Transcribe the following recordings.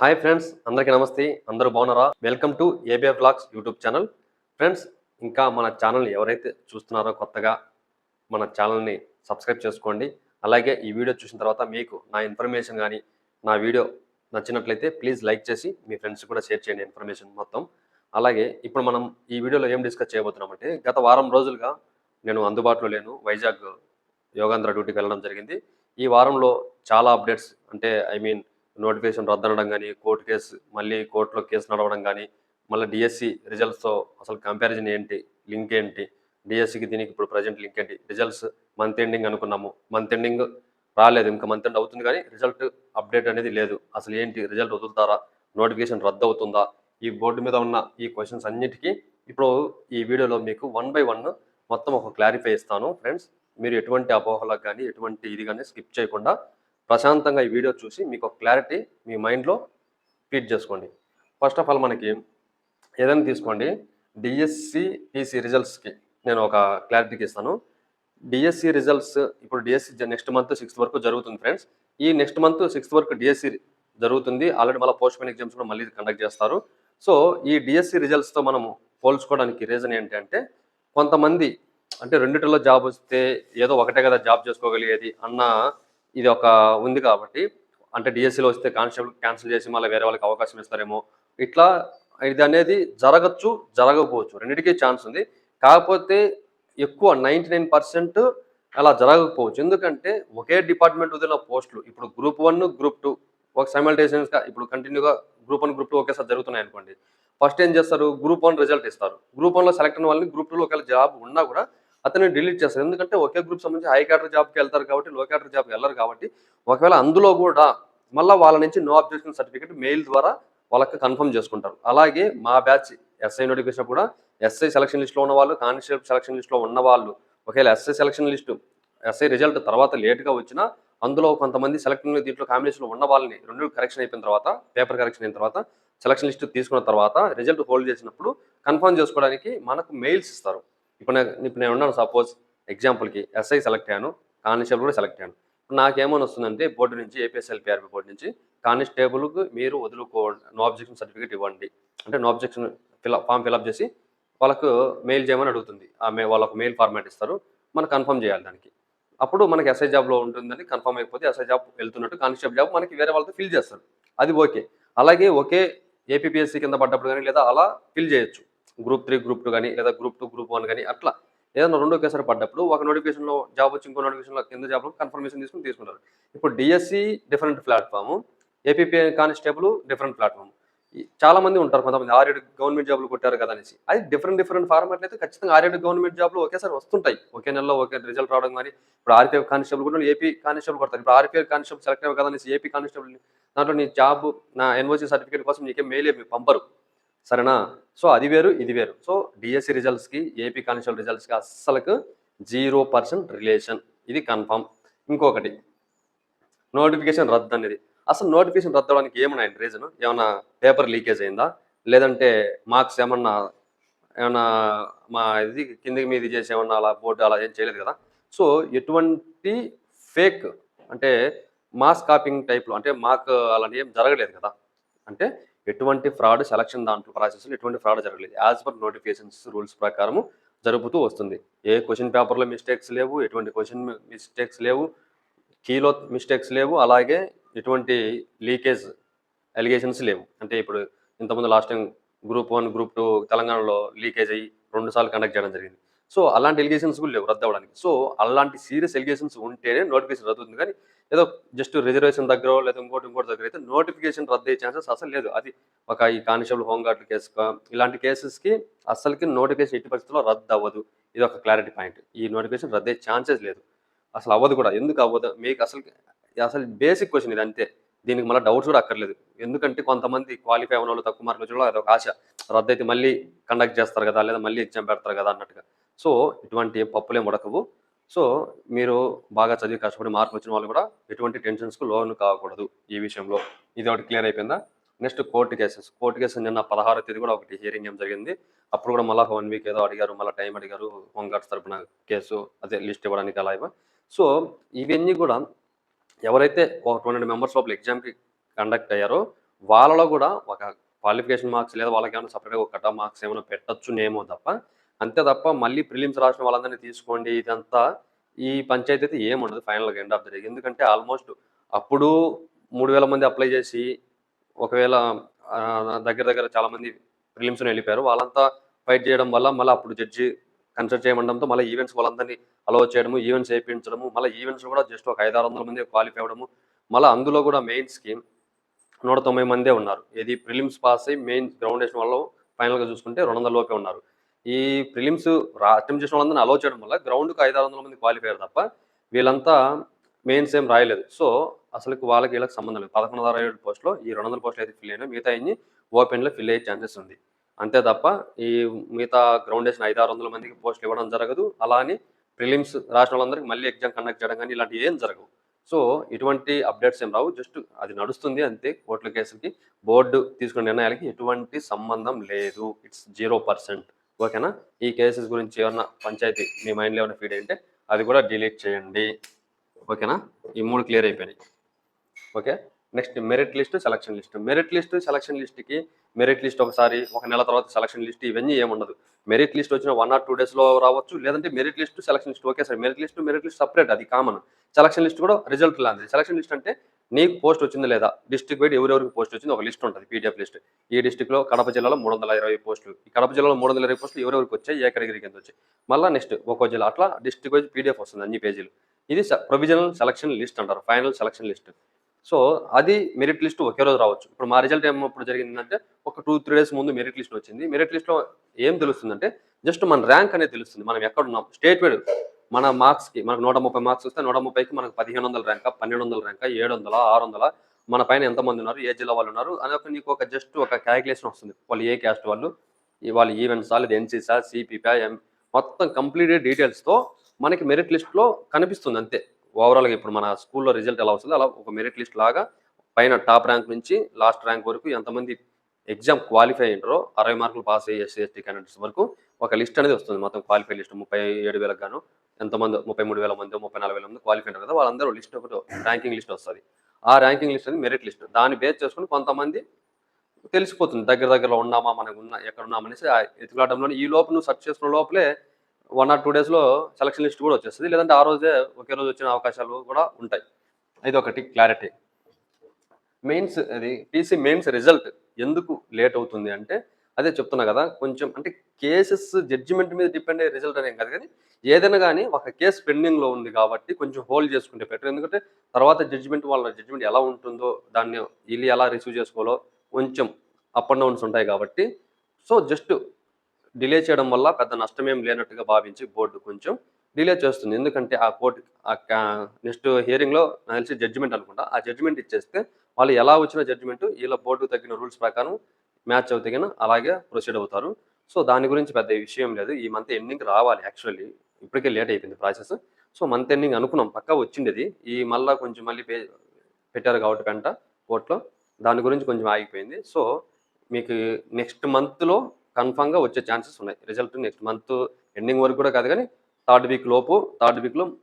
Hi friends అందరికీ నమస్తే. అందరూ బాగున్నారా? Welcome to ABF blogs YouTube channel. Friends ఇంకా మన ఛానల్ని ఎవరైతే చూస్తున్నారో కొత్తగా మన ఛానల్ని సబ్స్క్రైబ్ చేసుకోండి. అలాగే ఈ వీడియో చూసిన తర్వాత మీకు నా ఇన్ఫర్మేషన్ కానీ నా వీడియో నచ్చినట్లయితే ప్లీజ్ లైక్ చేసి మీ ఫ్రెండ్స్ కూడా షేర్ చేయండి ఇన్ఫర్మేషన్ మొత్తం. అలాగే ఇప్పుడు మనం ఈ వీడియోలో ఏం డిస్కస్ చేయబోతున్నామంటే గత వారం రోజులుగా నేను అందుబాటులో లేను. వైజాగ్ యోగాంధ్ర డ్యూటీకి వెళ్ళడం జరిగింది. ఈ వారంలో చాలా అప్డేట్స్ అంటే ఐ మీన్ నోటిఫికేషన్ రద్దనడం కానీ కోర్టు కేసు మళ్ళీ కోర్టులో కేసు నడవడం కానీ మళ్ళీ డిఎస్సి రిజల్ట్స్తో అసలు కంపారిజన్ ఏంటి లింక్ ఏంటి డిఎస్సికి దీనికి ఇప్పుడు ప్రజెంట్ లింక్ ఏంటి రిజల్ట్స్ మంత్ ఎండింగ్ అనుకున్నాము మంత్ ఎండింగ్ రాలేదు ఇంకా మంత్ ఎండ్ అవుతుంది కానీ రిజల్ట్ అప్డేట్ అనేది లేదు అసలు ఏంటి రిజల్ట్ వదులుతారా నోటిఫికేషన్ రద్దు అవుతుందా ఈ బోర్డు మీద ఉన్న ఈ క్వశ్చన్స్ అన్నిటికీ ఇప్పుడు ఈ వీడియోలో మీకు వన్ బై వన్ మొత్తం ఒక క్లారిఫై ఇస్తాను ఫ్రెండ్స్ మీరు ఎటువంటి అపోహలకు కానీ ఎటువంటి ఇది కానీ స్కిప్ చేయకుండా ప్రశాంతంగా ఈ వీడియో చూసి మీకు ఒక క్లారిటీ మీ మైండ్లో ఫీడ్ చేసుకోండి. ఫస్ట్ ఆఫ్ ఆల్ మనకి ఏదైనా తీసుకోండి. డిఎస్సి పీసీ రిజల్ట్స్కి నేను ఒక క్లారిటీకి ఇస్తాను. డిఎస్సి రిజల్ట్స్ ఇప్పుడు డిఎస్సి నెక్స్ట్ మంత్ సిక్స్త్ వరకు జరుగుతుంది ఫ్రెండ్స్ ఈ నెక్స్ట్ మంత్ సిక్స్త్ వరకు డిఎస్సి జరుగుతుంది. ఆల్రెడీ మళ్ళీ పోస్ట్ మెయిన్ ఎగ్జామ్స్ కూడా మళ్ళీ కండక్ట్ చేస్తారు. సో ఈ డిఎస్సి రిజల్ట్స్తో మనము పోల్చుకోవడానికి రీజన్ ఏంటంటే కొంతమంది అంటే రెండిటిలో జాబ్ వస్తే ఏదో ఒకటే కదా జాబ్ చేసుకోగలిగేది అన్న ఇది ఒక ఉంది కాబట్టి అంటే డిఎస్సిలో వస్తే కానిస్టేబుల్ క్యాన్సిల్ చేసి మళ్ళీ వేరే వాళ్ళకి అవకాశం ఇస్తారేమో ఇట్లా ఇది అనేది జరగచ్చు జరగకపోవచ్చు రెండింటికి ఛాన్స్ ఉంది. కాకపోతే ఎక్కువ నైంటీ నైన్ పర్సెంట్ అలా జరగకపోవచ్చు. ఎందుకంటే ఒకే డిపార్ట్మెంట్ వదిలిన పోస్టులు ఇప్పుడు గ్రూప్ వన్ గ్రూప్ టూ ఒక సైమల్టేషన్స్గా ఇప్పుడు కంటిన్యూగా గ్రూప్ వన్ గ్రూప్ టూ ఒకేసారి జరుగుతున్నాయి అనుకోండి. ఫస్ట్ ఏం చేస్తారు? గ్రూప్ వన్ రిజల్ట్ ఇస్తారు. గ్రూప్ వన్లో సెలెక్ట్ అయిన వాళ్ళని గ్రూప్ టూలో ఒకవేళ జాబ్ ఉన్నా కూడా అతన్ని డిలీట్ చేస్తారు ఎందుకంటే ఒకే గ్రూప్ సంబంధించి హై క్యాటర్ జాబ్కి వెళ్తారు కాబట్టి లో క్యాటర్ జాబ్కి వెళ్ళరు కాబట్టి ఒకవేళ అందులో కూడా మళ్ళీ వాళ్ళ నుంచి నో అబ్జెక్షన్ సర్టిఫికేట్ మెయిల్ ద్వారా వాళ్ళకి కన్ఫర్మ్ చేసుకుంటారు. అలాగే మా బ్యాచ్ ఎస్ఐ నోటిఫికేషన్ కూడా ఎస్ఐ సెలక్షన్ లిస్ట్లో ఉన్న వాళ్ళు కానిస్టేబుల్ సెలక్షన్ లిస్ట్లో ఉన్న వాళ్ళు ఒకవేళ SI selection list SI result తర్వాత లేట్గా వచ్చినా అందులో కొంతమంది సెలక్షన్ దీంట్లో కాంబినేషన్లో ఉన్న వాళ్ళని రెండు కరెక్షన్ అయిపోయిన తర్వాత పేపర్ కరెక్షన్ అయిన తర్వాత సెలక్షన్ లిస్ట్ తీసుకున్న తర్వాత రిజల్ట్ హోల్డ్ చేసినప్పుడు కన్ఫర్మ్ చేసుకోవడానికి మనకు మెయిల్స్ ఇస్తారు. ఇప్పుడు నేను ఇప్పుడు నేను ఉన్నాను సపోజ్ ఎగ్జాంపుల్కి ఎస్ఐ సెలెక్ట్ అయ్యాను కానిస్టేబుల్ కూడా సెలెక్ట్ అయ్యాను. ఇప్పుడు నాకేమని వస్తుందంటే బోర్డు నుంచి ఏపీఎస్ఎల్పిఆర్పి బోర్డు నుంచి కానిస్టేబుల్కి మీరు వదులుకో నో అబ్జెక్షన్ సర్టిఫికేట్ ఇవ్వండి. అంటే no objection fill up form fill up చేసి వాళ్ళకు మెయిల్ చేయమని అడుగుతుంది. ఆ మే వాళ్ళకు మెయిల్ ఫార్మాట్ ఇస్తారు. మనం కన్ఫర్మ్ చేయాలి దానికి. అప్పుడు మనకి ఎస్ఐ జాబ్లో ఉంటుందని కన్ఫర్మ్ అయిపోతే ఎస్ఐ జాబ్ వెళ్తున్నట్టు కానిస్టేబుల్ జాబ్ మనకి వేరే వాళ్ళతో ఫిల్ చేస్తారు. అది ఓకే అలాగే ఒకే ఏపీఎస్సి కింద పడ్డప్పుడు కానీ లేదా అలా ఫిల్ చేయొచ్చు. గ్రూప్ త్రీ గ్రూప్ టూ కానీ లేదా గ్రూప్ టూ గ్రూప్ వన్ కానీ అట్లా ఏదైనా రెండు ఒకేసారి పడ్డప్పుడు ఒక నోటిఫికేషన్లో జాబ్ వచ్చి ఇంకో నోటిఫికేషన్లో కింద జాబ్లో కన్ఫర్మేషన్ తీసుకుని తీసుకుంటారు. ఇప్పుడు DSC different platform APP constable different platform చాలా మంది ఉంటారు కొంతమంది ఆరేడు గవర్నమెంట్ జాబ్లు కొట్టారు కదా అనేసి. అది డిఫరెంట్ డిఫరెంట్ ఫార్మాట్లు అయితే ఖచ్చితంగా ఆరేడు గవర్నమెంట్ జాబ్లు ఒకేసారి వస్తుంటాయి. ఒకే నెలలో ఒకే రిజల్ట్ రావడం కానీ ఇప్పుడు ఆర్పీఎఫ్ కానిస్టేబుల్ కూడా ఏపీ కానిస్టేబుల్ కొడతారు. ఇప్పుడు ఆర్పీఎఫ్ కానిస్టేబుల్ సెలెక్ట్ అయ్యావు కదా అనేసి ఏపీ కానిస్టేబుల్ దాంట్లో నీ జాబ్ నా ఎన్ఓసీ సర్టిఫికేట్ కోసం నీకే మెయిల్ పంపరు. సరేనా? సో అది వేరు ఇది వేరు. సో డిఎస్సి రిజల్ట్స్కి ఏపీ కానిస్టేబుల్ రిజల్ట్స్కి అస్సలకు జీరో పర్సెంట్ రిలేషన్. ఇది కన్ఫామ్. ఇంకొకటి నోటిఫికేషన్ రద్దు అనేది. అసలు నోటిఫికేషన్ రద్దు అవడానికి ఏమన్నా రీజన్? ఏమైనా పేపర్ లీకేజ్ అయిందా? లేదంటే మార్క్స్ ఏమన్నా ఏమన్నా మా ఇది కిందికి మీది చేసి ఏమన్నా అలా బోర్డు అలా ఏం చేయలేదు కదా? సో ఎటువంటి ఫేక్ అంటే మాస్ కాపింగ్ టైప్లో అంటే మాకు అలాంటి ఏం జరగలేదు కదా? అంటే ఎటువంటి ఫ్రాడ్ సెలక్షన్ దాంట్లో ప్రాసెస్లో ఎటువంటి ఫ్రాడ్ జరగలేదు. యాజ్ పర్ నోటిఫికేషన్స్ రూల్స్ ప్రకారము జరుపుతూ వస్తుంది. ఏ క్వశ్చన్ పేపర్లో మిస్టేక్స్ లేవు ఎటువంటి క్వశ్చన్ మిస్టేక్స్ లేవు కీలో మిస్టేక్స్ లేవు అలాగే ఎటువంటి లీకేజ్ అలిగేషన్స్ లేవు. అంటే ఇప్పుడు ఇంతకుముందు last time group one group two తెలంగాణలో లీకేజ్ అయ్యి రెండు సార్లు కండక్ట్ చేయడం జరిగింది. సో అలాంటి ఎలిగేషన్స్ కూడా లేవు రద్దు అవ్వడానికి. సో అలాంటి సీరియస్ ఎలిగేషన్స్ ఉంటేనే నోటిఫికేషన్ రద్దు అవుతుంది. కానీ ఏదో జస్ట్ రిజర్వేషన్ దగ్గర లేదా ఇంకోటి ఇంకోటి దగ్గర అయితే నోటిఫికేషన్ రద్దు అయ్యే ఛాన్సెస్ అసలు లేదు. అది ఒక ఈ కానిస్టేబుల్ హోంగార్డ్ కేసు ఇలాంటి కేసెస్కి అసలుకి నోటిఫికేషన్ ఎట్టి పరిస్థితుల్లో రద్దు అవ్వదు. ఇది ఒక క్లారిటీ పాయింట్ ఈ నోటిఫికేషన్ రద్దు అయ్యే ఛాన్సెస్ లేదు. అసలు అవ్వదు కూడా. ఎందుకు అవ్వదు? మీకు అసలు అసలు బేసిక్ క్వశ్చన్ ఇది అంతే. దీనికి మళ్ళీ డౌట్స్ కూడా అక్కర్లేదు. ఎందుకంటే కొంతమంది క్వాలిఫై అయిన వాళ్ళు తక్కువ మార్కులు వచ్చిన అదొక ఆశ. రద్దు అయితే మళ్ళీ కండక్ట్ చేస్తారు కదా లేదా మళ్ళీ ఎగ్జామ్ పెడతారు కదా అన్నట్టుగా. సో ఇటువంటి పప్పులేం ఉడకవు. సో మీరు బాగా చదివి కష్టపడి మార్క్ వచ్చిన వాళ్ళు కూడా ఎటువంటి టెన్షన్స్కు లోన్ కాకూడదు ఈ విషయంలో. ఇది ఒకటి క్లియర్ అయిపోయిందా? Next court cases court case నిన్న పదహారో తేదీ కూడా ఒకటి హియరింగ్ ఏం జరిగింది. అప్పుడు కూడా మళ్ళీ వన్ వీక్ ఏదో అడిగారు మళ్ళీ టైం అడిగారు హోంగార్డ్స్ తరపున కేసు అదే లిస్ట్ ఇవ్వడానికి అలా ఇవ్వ. సో ఇవన్నీ కూడా ఎవరైతే ఒక టూ హండ్రెడ్ మెంబర్స్ లోపల ఎగ్జామ్కి కండక్ట్ అయ్యారో వాళ్ళలో కూడా ఒక క్వాలిఫికేషన్ మార్క్స్ లేదా వాళ్ళకి ఏమైనా సపరేట్గా ఒక కట్ ఆఫ్ మార్క్స్ ఏమైనా పెట్టచ్చునేమో తప్ప అంతే తప్ప మళ్ళీ ప్రిలిమ్స్ రాసిన వాళ్ళందరినీ తీసుకోండి ఇదంతా ఈ పంచాయతీ అయితే ఏముండదు ఫైనల్గా ఎండ్ ఆఫ్ ద డే. ఎందుకంటే ఆల్మోస్ట్ అప్పుడు మూడు వేల మంది అప్లై చేసి ఒకవేళ దగ్గర దగ్గర చాలామంది ప్రిలిమ్స్ని వెళ్ళిపోయారు. వాళ్ళంతా ఫైట్ చేయడం వల్ల మళ్ళీ అప్పుడు జడ్జి కన్సల్ట్ చేయమండంతో మళ్ళీ ఈవెంట్స్ వాళ్ళందరినీ అలౌ చేయడము ఈవెంట్స్ వేయించడము మళ్ళీ ఈవెంట్స్ కూడా జస్ట్ ఒక ఐదు ఆరు వందల మంది క్వాలిఫై అవ్వడము మళ్ళీ అందులో కూడా మెయిన్స్కి నూట తొంభై మందే ఉన్నారు. ఇది ప్రిలిమ్స్ పాస్ అయ్యి మెయిన్ గ్రౌండేషన్ వాళ్ళు ఫైనల్గా చూసుకుంటే రెండు వందల లోపే ఉన్నారు. ఈ ప్రిలిమ్స్ అటెంప్ట్ చేసిన వాళ్ళందరినీ అలో చేయడం వల్ల గ్రౌండ్కి ఐదు ఆరు వందల మంది క్వాలిఫైర్ తప్ప వీళ్ళంతా మెయిన్స్ ఏం రాయలేదు. సో అసలు వాళ్ళకి వీళ్ళకి సంబంధం లేదు. పదకొండు వందల ఏడు పోస్టులో ఈ రెండు వందల పోస్టులు అయితే ఫిల్ అయినా మిగతా అన్ని ఓపెన్లో ఫిల్ అయ్యే ఛాన్సెస్ ఉంది. అంతే తప్ప ఈ మిగతా గ్రౌండ్ ఐదు ఆరు వందల మందికి పోస్టులు ఇవ్వడం జరగదు. అలా అని ప్రిలిమ్స్ రాసిన వాళ్ళందరికీ మళ్ళీ ఎగ్జామ్ కండక్ట్ చేయడం కానీ ఇలాంటివి ఏం జరగవు. సో ఇటువంటి అప్డేట్స్ ఏం రావు. జస్ట్ అది నడుస్తుంది అంతే కోర్టుల కేసులకి. బోర్డు తీసుకున్న నిర్ణయాలకి ఎటువంటి సంబంధం లేదు. ఇట్స్ జీరో పర్సెంట్ ఓకేనా? ఈ కేసెస్ గురించి ఏమన్నా పంచాయతీ మీ మైండ్లో ఏమైనా ఫీడ్ అయితే అది కూడా డిలీట్ చేయండి. ఓకేనా? ఈ మూడు క్లియర్ అయిపోయినాయి. Okay? Next merit list selection list merit list selection లిస్ట్కి merit list ఒకసారి ఒక నెల తర్వాత సెలక్షన్ లిస్ట్ ఇవన్నీ ఏముండదు మెరిట్ లిస్ట్ వచ్చిన వన్ ఆర్ టూ డేస్లో రావచ్చు లేదంటే merit list selection list okay sir merit list merit list separate అది కామన్ సెలక్షన్ లిస్ట్ కూడా రిజల్ట్ లాంటిది. సెలక్షన్ లిస్ట్ అంటే నీకు పోస్ట్ వచ్చింది లేదా? డిస్ట్రిక్ట్ వైడ్ ఎవరెవరికి పోస్ట్ వచ్చింది? ఒక లిస్ట్ ఉంటుంది పీడిఎఫ్ లిస్ట్. ఈ డిస్ట్రిక్ట్లో కడప జిల్లాలో మూడు వందల ఇరవై పోస్టులు ఈ కడప జిల్లాలో మూడు వందల ఇరవై పోస్టులు ఎవరెవరికి వచ్చాయి? ఏ కేటగిరీ కింద వచ్చాయి? మళ్ళీ నెక్స్ట్ ఒక్కో జిల్లా అట్లా డిస్ట్రిక్ట్ వైజ్ పీడిఎఫ్ వస్తుంది అన్ని పేజీలు. ఇది ప్రొవిజనల్ సెలక్షన్ లిస్ట్ అంటారు ఫైనల్ సెలక్షన్ లిస్ట్. సో అది మెరిట్ లిస్ట్ ఒకే రోజు రావచ్చు. ఇప్పుడు మా రిజల్ట్ ఏమప్పుడు ఇప్పుడు జరిగిందంటే ఒక టూ త్రీ డేస్ ముందు మెరిట్ లిస్ట్ వచ్చింది. మెరిట్ లిస్ట్లో ఏం తెలుస్తుందంటే జస్ట్ మన ర్యాంక్ అనేది తెలుస్తుంది. మనం ఎక్కడున్నాం స్టేట్ వైడ్ మన మార్క్స్కి మనకు నూట ముప్పై మార్క్స్ వస్తే నూట ముప్పైకి మనకు పదిహేను వందల ర్యాంక్ పన్నెండు వందల ర్యాంక్ ఏడు వందల ఆరు వందల మన పైన ఎంతమంది ఉన్నారు ఏ జిల్లా వాళ్ళు ఉన్నారు అని ఒక నీకు ఒక జస్ట్ ఒక క్యాలిక్యులేషన్ వస్తుంది. వాళ్ళు ఏ క్యాస్ట్ వాళ్ళు వాళ్ళు వాళ్ళ ఈవెంట్సా లేదా ఎన్సీసా సిపిపా ఎం మొత్తం కంప్లీట్ డీటెయిల్స్తో మనకి మెరిట్ లిస్ట్లో కనిపిస్తుంది అంతే. ఓవరాల్గా ఇప్పుడు మన స్కూల్లో రిజల్ట్ ఎలా వస్తుందో అలా ఒక మెరిట్ లిస్ట్ లాగా పైన టాప్ ర్యాంక్ నుంచి లాస్ట్ ర్యాంక్ వరకు ఎంతమంది ఎగ్జామ్ క్వాలిఫై అయ్యారో అరవై మార్కులు పాస్ అయ్యి ఎస్సీ ఎస్టీ క్యాండిడేట్స్ వరకు ఒక లిస్ట్ అనేది వస్తుంది. మొత్తం క్వాలిఫై లిస్ట్ ముప్పై ఏడు వేలకు గాను ఎంతమంది ముప్పై మూడు వేల మంది ముప్పై నాలుగు వేల మంది క్వాలిఫై ఉంటారు కదా వాళ్ళందరూ లిస్ట్ ఒకటి ర్యాంకింగ్ లిస్ట్ వస్తుంది. ఆ ర్యాంకింగ్ లిస్ట్ అనేది మెరిట్ లిస్ట్. దాన్ని బేస్ చేసుకుని కొంతమంది తెలిసిపోతుంది. దగ్గర దగ్గరలో ఉన్నామా మనకు ఉన్న ఎక్కడ ఉన్నామనేసి ఆ ఎత్తులాటంలో ఈ లోపు నువ్వు సెర్చ్ చేసుకున్న లోపలే వన్ ఆర్ టూ డేస్లో సెలక్షన్ లిస్ట్ కూడా వచ్చేస్తుంది. లేదంటే ఆ రోజే ఒకే రోజు వచ్చిన అవకాశాలు కూడా ఉంటాయి. ఇది ఒకటి క్లారిటీ మెయిన్స్ అది పీసీ మెయిన్స్ రిజల్ట్ ఎందుకు లేట్ అవుతుంది అంటే అదే చెప్తున్నా కదా కొంచెం అంటే కేసెస్ జడ్జిమెంట్ మీద డిపెండ్ అయ్యే రిజల్ట్ అనేం కాదు కానీ ఏదైనా కానీ ఒక కేసు పెండింగ్లో ఉంది కాబట్టి కొంచెం హోల్డ్ చేసుకుంటే బెటర్. ఎందుకంటే తర్వాత జడ్జిమెంట్ వాళ్ళ జడ్జిమెంట్ ఎలా ఉంటుందో దాన్ని వీళ్ళు ఎలా రిసీవ్ చేసుకోవాలో కొంచెం అప్ అండ్ డౌన్స్ ఉంటాయి కాబట్టి. సో జస్ట్ డిలే చేయడం వల్ల పెద్ద నష్టం ఏం లేనట్టుగా భావించి బోర్డు కొంచెం డిలే చేస్తుంది. ఎందుకంటే ఆ కోర్టు ఆ నెక్స్ట్ హియరింగ్లో నాకు తెలిసి జడ్జిమెంట్ అనుకుంటా ఆ జడ్జిమెంట్ ఇచ్చేస్తే వాళ్ళు ఎలా వచ్చిన జడ్జిమెంట్ వీళ్ళ బోర్డు తగ్గిన రూల్స్ ప్రకారం మ్యాచ్ అవుతే కన్నా అలాగే ప్రొసీడ్ అవుతారు. సో దాని గురించి పెద్ద విషయం లేదు. ఈ మంత్ ఎండింగ్ రావాలి యాక్చువల్లీ. ఇప్పటికే లేట్ అయిపోయింది ప్రాసెస్. సో మంత్ ఎండింగ్ అనుకున్నాం. పక్కా వచ్చిండేది. ఈ మళ్ళీ కొంచెం మళ్ళీ పే పెట్టారు కాబట్టి పెంట కోర్టులో. దాని గురించి కొంచెం ఆగిపోయింది. సో మీకు నెక్స్ట్ మంత్లో కన్ఫామ్గా వచ్చే ఛాన్సెస్ ఉన్నాయి. రిజల్ట్ నెక్స్ట్ మంత్ ఎండింగ్ వరకు కూడా కాదు కానీ థర్డ్ వీక్ లోపు థర్డ్ వీక్లో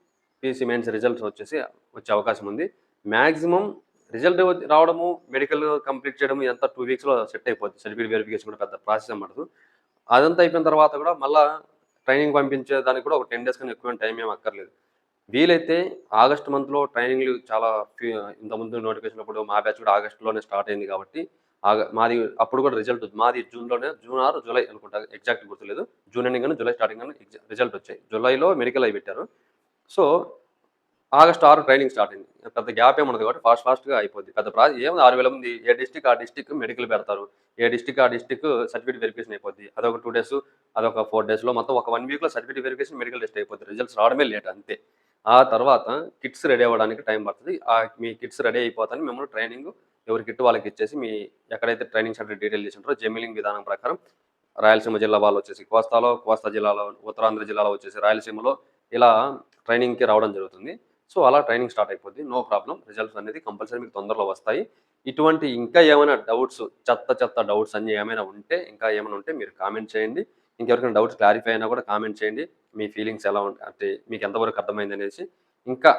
పీసీ మెయిన్స్ రిజల్ట్స్ వచ్చేసి వచ్చే అవకాశం ఉంది. మ్యాక్సిమం రిజల్ట్ రావడము మెడికల్ కంప్లీట్ చేయడం ఎంత టూ వీక్స్లో సెట్ అయిపోద్ది. సర్టిఫికేట్ వెరిఫికేషన్ కూడా పెద్ద ప్రాసెస్ అన్నమాట అదంతా అయిపోయిన తర్వాత కూడా మళ్ళీ ట్రైనింగ్ పంపించే దానికి కూడా ఒక టెన్ డేస్ కన్నా ఎక్కువ టైం ఏం అక్కర్లేదు. వీలైతే ఆగస్ట్ మంత్లో ట్రైనింగ్లు చాలా ఇంతకుముందు నోటిఫికేషన్ అప్పుడు మా బ్యాచ్ కూడా ఆగస్టులోనే స్టార్ట్ అయింది కాబట్టి మాది అప్పుడు కూడా రిజల్ట్ మాది జూన్లోనే జూన్ ఆరు జూలై అనుకుంటా ఎగ్జాక్ట్ గుర్తులేదు. జూన్ ఎండింగ్ కానీ జూలై స్టార్టింగ్ కానీ రిజల్ట్ వచ్చాయి. జూలైలో మెడికల్ అయి పెట్టారు. సో ఆగస్ట్ ఆరు ట్రైనింగ్ స్టార్ట్ అయింది. పెద్ద గ్యాప్ ఏమన్నది కాబట్టి ఫాస్ట్ ఫాస్ట్గా అయిపోద్ది. పెద్ద ప్రా ఏముంది? ఆరు వేల మంది ఏ డిస్టిక్ ఆ డిస్టిక్ మెడికల్ పెడతారు. ఏ డిస్టిక్ ఆ డిస్టిక్ సర్టిఫికేట్ వెరిఫికేషన్ అయిపోద్ది. అదొక టూ డేస్ అదొక ఫోర్ డేస్లో మొత్తం ఒక వన్ వీక్లో సర్టిఫికేట్ వెరిఫికేషన్ మెడికల్ టెస్ట్ అయిపోద్ది. రిజల్ట్స్ రావడమే లేట్ అంతే. ఆ తర్వాత కిట్స్ రెడీ అవ్వడానికి టైం పడుతుంది. ఆ మీ కిట్స్ రెడీ అయిపోతాను మిమ్మల్ని ట్రైనింగ్ ఎవరి కిట్ వాళ్ళకి ఇచ్చేసి మీ ఎక్కడైతే ట్రైనింగ్ సెంటర్ డీటెయిల్ చేసింటారో జెమిలింగ్ విధానం ప్రకారం రాయలసీమ జిల్లా వాళ్ళు వచ్చేసి కోస్తాలో కోస్తా జిల్లాలో ఉత్తరాంధ్ర జిల్లాలో వచ్చేసి రాయలసీమలో ఇలా ట్రైనింగ్కి రావడం జరుగుతుంది. సో అలా ట్రైనింగ్ స్టార్ట్ అయిపోద్ది. No problem. రిజల్ట్స్ అనేది కంపల్సరీ మీకు తొందరలో వస్తాయి. ఇటువంటి ఇంకా ఏమైనా డౌట్స్ చెత్త చెత్త డౌట్స్ అన్ని ఏమైనా ఉంటే ఇంకా ఏమైనా ఉంటే మీరు కామెంట్ చేయండి. ఇంకెవరికైనా డౌట్స్ క్లారిఫై అయినా కూడా కామెంట్ చేయండి. మీ ఫీలింగ్స్ ఎలా ఉంటాయి అంటే మీకు ఎంతవరకు అర్థమైంది అనేసి. ఇంకా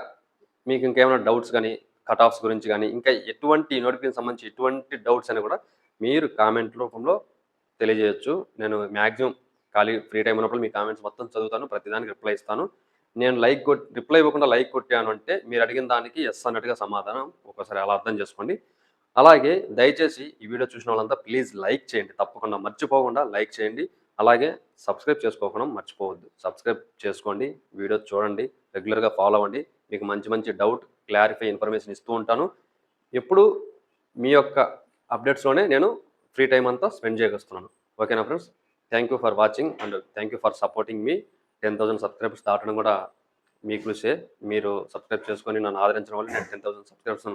మీకు ఇంకేమైనా డౌట్స్ కానీ కట్ ఆఫ్స్ గురించి కానీ ఇంకా ఎటువంటి నోటిఫికేషన్ సంబంధించి ఎటువంటి డౌట్స్ అని కూడా మీరు కామెంట్ రూపంలో తెలియజేయచ్చు. నేను మ్యాక్సిమం ఖాళీ ఫ్రీ టైం ఉన్నప్పుడు మీ కామెంట్స్ మొత్తం చదువుతాను. ప్రతిదానికి రిప్లై ఇస్తాను. నేను లైక్ కొట్ రిప్లై ఇవ్వకుండా లైక్ కొట్టాను అంటే మీరు అడిగిన దానికి ఎస్ అన్నట్టుగా సమాధానం ఒకసారి అలా అర్థం చేసుకోండి. అలాగే దయచేసి ఈ వీడియో చూసిన వాళ్ళంతా ప్లీజ్ లైక్ చేయండి. తప్పకుండా మర్చిపోకుండా లైక్ చేయండి. అలాగే సబ్స్క్రైబ్ చేసుకోకుండా మర్చిపోవద్దు. సబ్స్క్రైబ్ చేసుకోండి. వీడియో చూడండి. రెగ్యులర్గా ఫాలో అవ్వండి. మీకు మంచి మంచి డౌట్ క్లారిఫై ఇన్ఫర్మేషన్ ఇస్తూ ఉంటాను. ఎప్పుడు మీ యొక్క అప్డేట్స్లోనే నేను ఫ్రీ టైం అంతా స్పెండ్ చేయగలుస్తున్నాను ఓకేనా friends? Thank you for watching and thank you for supporting me. Ten thousand subscribers దాటడం కూడా మీ కృషే. మీరు సబ్స్క్రైబ్ చేసుకొని నన్ను ఆదరించడం వల్ల నేను టెన్ థౌసండ్ సబ్స్క్రైబర్స్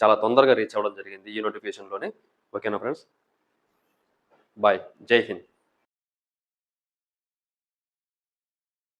చాలా తొందరగా రీచ్ అవ్వడం జరిగింది ఈ నోటిఫికేషన్లోనే ఓకేనా ఫ్రెండ్స్ బాయ్ జై హింద్.